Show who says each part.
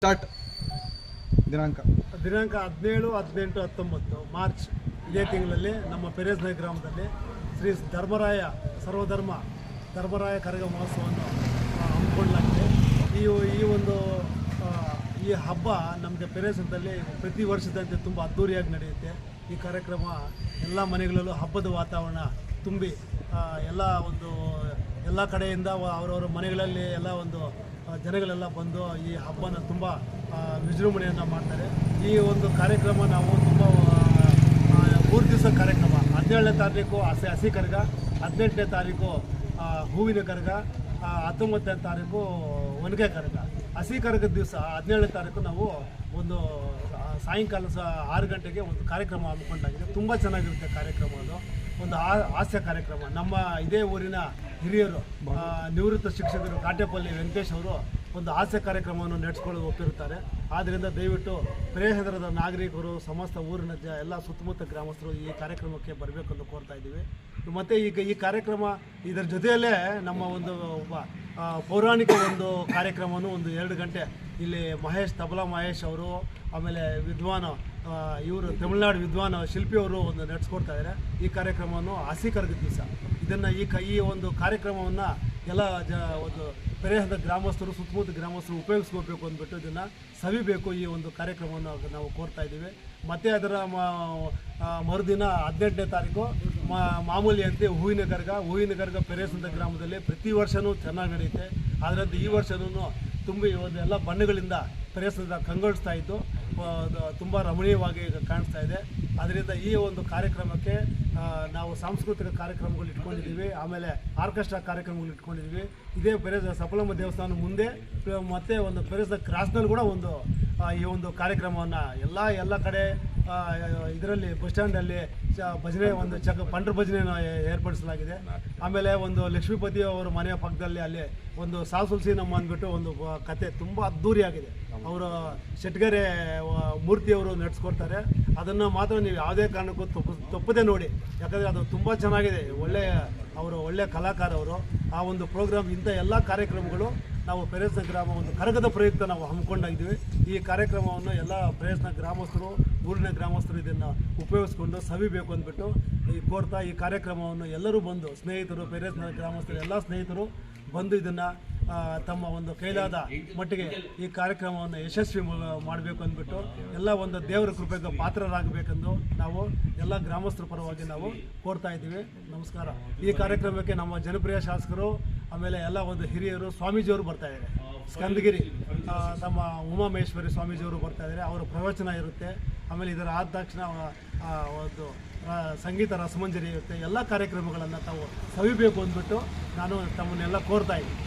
Speaker 1: Start. ದಿನಾಂಕ.
Speaker 2: ದಿನಾಂಕ ಹದಿನೇಳು, ಹದಿನೆಂಟು, ಹತ್ತೊಂಬತ್ತು, ಮಾರ್ಚ್ ಇದೇ ತಿಂಗಳಲ್ಲಿ ನಮ್ಮ ಪೆರೇಸ್ನೈ ಗ್ರಾಮದಲ್ಲಿ ಶ್ರೀ ಧರ್ಮರಾಯ ಸರ್ವಧರ್ಮ ಧರ್ಮರಾಯ ಕರಗ ಮಹೋತ್ಸವವನ್ನು ಹಮ್ಮಿಕೊಳ್ಳಲಾಗಿದೆ. ಈ ಈ ಒಂದು ಈ ಹಬ್ಬ ನಮಗೆ ಪೆರೇಸದಲ್ಲಿ ಪ್ರತಿ ವರ್ಷದಂತೆ ತುಂಬ ಅದ್ಧೂರಿಯಾಗಿ ನಡೆಯುತ್ತೆ. ಈ ಕಾರ್ಯಕ್ರಮ ಎಲ್ಲ ಮನೆಗಳಲ್ಲೂ ಹಬ್ಬದ ವಾತಾವರಣ ತುಂಬಿ ಎಲ್ಲ ಒಂದು, ಎಲ್ಲ ಕಡೆಯಿಂದ ಅವರವರ ಮನೆಗಳಲ್ಲಿ ಎಲ್ಲ ಒಂದು ಜನಗಳೆಲ್ಲ ಬಂದು ಈ ಹಬ್ಬನ ತುಂಬ ವಿಜೃಂಭಣೆಯನ್ನು ಮಾಡ್ತಾರೆ. ಈ ಒಂದು ಕಾರ್ಯಕ್ರಮ ನಾವು ತುಂಬ ಮೂರು ದಿವಸ ಕಾರ್ಯಕ್ರಮ. ಹದಿನೇಳನೇ ತಾರೀಕು ಹಸಿ ಹಸಿ ಕರ್ಗ, ಹದಿನೆಂಟನೇ ತಾರೀಕು ಹೂವಿನ ಕರ್ಗ ಹತ್ತೊಂಬತ್ತನೇ ತಾರೀಕು ಒನಗೆ ಕರಗ. ಹಸಿ ಕರಗದ ದಿವಸ, ಹದಿನೇಳನೇ ತಾರೀಕು ನಾವು ಒಂದು ಸಾಯಂಕಾಲ ಸಹ ಆರು ಗಂಟೆಗೆ ಒಂದು ಕಾರ್ಯಕ್ರಮ ಹಮ್ಮಿಕೊಂಡಾಗಿದೆ. ತುಂಬ ಚೆನ್ನಾಗಿರುತ್ತೆ ಕಾರ್ಯಕ್ರಮ ಅದು. ಒಂದು ಹಾಸ್ಯ ಕಾರ್ಯಕ್ರಮ. ನಮ್ಮ ಇದೇ ಊರಿನ ಹಿರಿಯರು ನಿವೃತ್ತ ಶಿಕ್ಷಕರು ಕಾಟೆಪಲ್ಲಿ ವೆಂಕಟೇಶ್ ಅವರು ಒಂದು ಹಾಸ್ಯ ಕಾರ್ಯಕ್ರಮವನ್ನು ನಡೆಸ್ಕೊಳ್ಳಲು ಒಪ್ಪಿರುತ್ತಾರೆ. ಆದ್ದರಿಂದ ದಯವಿಟ್ಟು ಪ್ರೇಹದರದ ನಾಗರಿಕರು, ಸಮಸ್ತ ಊರಿನ ಜ, ಎಲ್ಲ ಸುತ್ತಮುತ್ತ ಗ್ರಾಮಸ್ಥರು ಈ ಕಾರ್ಯಕ್ರಮಕ್ಕೆ ಬರಬೇಕು ಕೋರ್ತಾ ಇದ್ದೀವಿ. ಮತ್ತು ಈಗ ಈ ಕಾರ್ಯಕ್ರಮ ಇದರ ಜೊತೆಯಲ್ಲೇ ನಮ್ಮ ಒಂದು, ಒಬ್ಬ ಪೌರಾಣಿಕ ಒಂದು ಕಾರ್ಯಕ್ರಮವನ್ನು ಒಂದು ಎರಡು ಗಂಟೆ ಇಲ್ಲಿ ಮಹೇಶ್, ತಬಲಾ ಮಹೇಶ್ ಅವರು, ಆಮೇಲೆ ವಿದ್ವಾನ ಇವರು ತಮಿಳುನಾಡು ವಿದ್ವಾನ ಶಿಲ್ಪಿ ಅವರು ಒಂದು ನಡೆಸ್ಕೊಡ್ತಾ ಇದ್ದಾರೆ. ಈ ಕಾರ್ಯಕ್ರಮವನ್ನು ಹಸಿ ಕರಗದ ದಿವಸ ಇದನ್ನು ಈ ಕ, ಈ ಒಂದು ಕಾರ್ಯಕ್ರಮವನ್ನು ಎಲ್ಲ ಜ ಒಂದು ಪ್ರದೇಶದ ಗ್ರಾಮಸ್ಥರು, ಸುತ್ತಮುತ್ತ ಗ್ರಾಮಸ್ಥರು ಉಪಯೋಗಿಸ್ಕೋಬೇಕು ಅಂದ್ಬಿಟ್ಟು ಇದನ್ನು ಸವಿಬೇಕು ಈ ಒಂದು ಕಾರ್ಯಕ್ರಮವನ್ನು ನಾವು ಕೋರ್ತಾ ಇದ್ದೀವಿ. ಮತ್ತು ಅದರ ಮರುದಿನ ಹದಿನೆಂಟನೇ ತಾರೀಕು ಮಾಮೂಲಿಯಂತೆ ಹೂವಿನ ಗರ್ಗ, ಹೂವಿನ ಕರ್ಗ ಪೆರೇಸಂತ ಗ್ರಾಮದಲ್ಲಿ ಪ್ರತಿ ವರ್ಷವೂ ಚೆನ್ನಾಗಿ ನಡೆಯುತ್ತೆ. ಅದರಂತೆ ಈ ವರ್ಷವೂ ತುಂಬಿ ಒಂದು ಎಲ್ಲ ಬಣ್ಣಗಳಿಂದ ಪೆರೇಸದ ಕಂಗೊಳಿಸ್ತಾ ಇದ್ದು ತುಂಬ ರಮಣೀಯವಾಗಿ ಕಾಣಿಸ್ತಾ ಇದೆ. ಅದರಿಂದ ಈ ಒಂದು ಕಾರ್ಯಕ್ರಮಕ್ಕೆ ನಾವು ಸಾಂಸ್ಕೃತಿಕ ಕಾರ್ಯಕ್ರಮಗಳು ಇಟ್ಕೊಂಡಿದ್ದೀವಿ, ಆಮೇಲೆ ಆರ್ಕೆಸ್ಟ್ರಾ ಕಾರ್ಯಕ್ರಮಗಳು ಇಟ್ಕೊಂಡಿದ್ದೀವಿ. ಇದೇ ಪೆರೇಸ ಸಫಲಮ್ಮ ದೇವಸ್ಥಾನ ಮುಂದೆ, ಮತ್ತೆ ಒಂದು ಪೆರೇಸ ಕ್ರಾಸ್ನಲ್ಲಿ ಕೂಡ ಒಂದು ಈ ಒಂದು ಕಾರ್ಯಕ್ರಮವನ್ನು ಎಲ್ಲ ಎಲ್ಲ ಕಡೆ ಇದರಲ್ಲಿ ಬಸ್ ಸ್ಟ್ಯಾಂಡಲ್ಲಿ ಭಜನೆ, ಒಂದು ಚಕ ಪಂಡ್ರ ಭಜನೆಯನ್ನು ಏರ್ಪಡಿಸಲಾಗಿದೆ. ಆಮೇಲೆ ಒಂದು ಲಕ್ಷ್ಮೀಪತಿ ಅವರ ಮನೆಯ ಪಕ್ಕದಲ್ಲಿ ಅಲ್ಲಿ ಒಂದು ಸಾಸುಲ್ಸಿ ನಮ್ಮ ಅಂದ್ಬಿಟ್ಟು ಒಂದು ಕತೆ ತುಂಬ ಅದ್ಧೂರಿಯಾಗಿದೆ ಅವರ ಶೆಟ್ಗೆರೆ ಮೂರ್ತಿಯವರು ನಡೆಸ್ಕೊಡ್ತಾರೆ. ಅದನ್ನು ಮಾತ್ರ ನೀವು ಯಾವುದೇ ಕಾರಣಕ್ಕೂ ತಪ್ಪು, ತಪ್ಪದೆ ನೋಡಿ. ಯಾಕಂದರೆ ಅದು ತುಂಬ ಚೆನ್ನಾಗಿದೆ. ಒಳ್ಳೆಯ ಅವರು ಒಳ್ಳೆಯ ಕಲಾಕಾರ ಅವರು ಆ ಒಂದು ಪ್ರೋಗ್ರಾಮ್ ಇಂಥ ಎಲ್ಲ ಕಾರ್ಯಕ್ರಮಗಳು ನಾವು ಪೆರೇಸ್ನ ಗ್ರಾಮ ಒಂದು ಕರಗದ ಪ್ರಯುಕ್ತ ನಾವು ಹಮ್ಮಿಕೊಂಡಿದ್ದೀವಿ ಈ ಕಾರ್ಯಕ್ರಮವನ್ನು ಎಲ್ಲ ಪ್ರಯತ್ನ ಗ್ರಾಮಸ್ಥರು, ಊರಿನ ಗ್ರಾಮಸ್ಥರು ಇದನ್ನು ಉಪಯೋಗಿಸ್ಕೊಂಡು ಸವಿಬೇಕು ಅಂದ್ಬಿಟ್ಟು ಈ ಕೋರ್ತಾ ಈ ಕಾರ್ಯಕ್ರಮವನ್ನು ಎಲ್ಲರೂ ಬಂದು ಸ್ನೇಹಿತರು ಪೆರೇಸ್ನ ಗ್ರಾಮಸ್ಥರು, ಎಲ್ಲ ಸ್ನೇಹಿತರು ಬಂದು ಇದನ್ನು ತಮ್ಮ ಒಂದು ಕೈಲಾದ ಮಟ್ಟಿಗೆ ಈ ಕಾರ್ಯಕ್ರಮವನ್ನು ಯಶಸ್ವಿ ಮಾಡಬೇಕು ಅಂದ್ಬಿಟ್ಟು ಎಲ್ಲ ಒಂದು ದೇವರ ಕೃಪೆಗೆ ಪಾತ್ರರಾಗಬೇಕೆಂದು ನಾವು ಎಲ್ಲ ಗ್ರಾಮಸ್ಥರ ಪರವಾಗಿ ನಾವು ಕೋರ್ತಾ ಇದ್ದೀವಿ. ನಮಸ್ಕಾರ. ಈ ಕಾರ್ಯಕ್ರಮಕ್ಕೆ ನಮ್ಮ ಜನಪ್ರಿಯ ಶಾಸಕರು ಆಮೇಲೆ ಎಲ್ಲ ಒಂದು ಹಿರಿಯರು ಸ್ವಾಮೀಜಿಯವರು ಬರ್ತಾ ಇದ್ದಾರೆ. ಸ್ಕಂದಗಿರಿ ನಮ್ಮ ಉಮಾಮಹೇಶ್ವರಿ ಸ್ವಾಮೀಜಿಯವರು ಬರ್ತಾ ಇದ್ದಾರೆ. ಅವರ ಪ್ರವಚನ ಇರುತ್ತೆ. ಆಮೇಲೆ ಇದರ ಆದ ತಕ್ಷಣ ಒಂದು ಸಂಗೀತ ರಸಮಂಜರಿ ಇರುತ್ತೆ. ಎಲ್ಲ ಕಾರ್ಯಕ್ರಮಗಳನ್ನು ತಾವು ಸವಿಬೇಕು ಅಂದ್ಬಿಟ್ಟು ನಾನು ತಮ್ಮನ್ನೆಲ್ಲ ಕೋರ್ತಾ ಇದ್ದೀನಿ.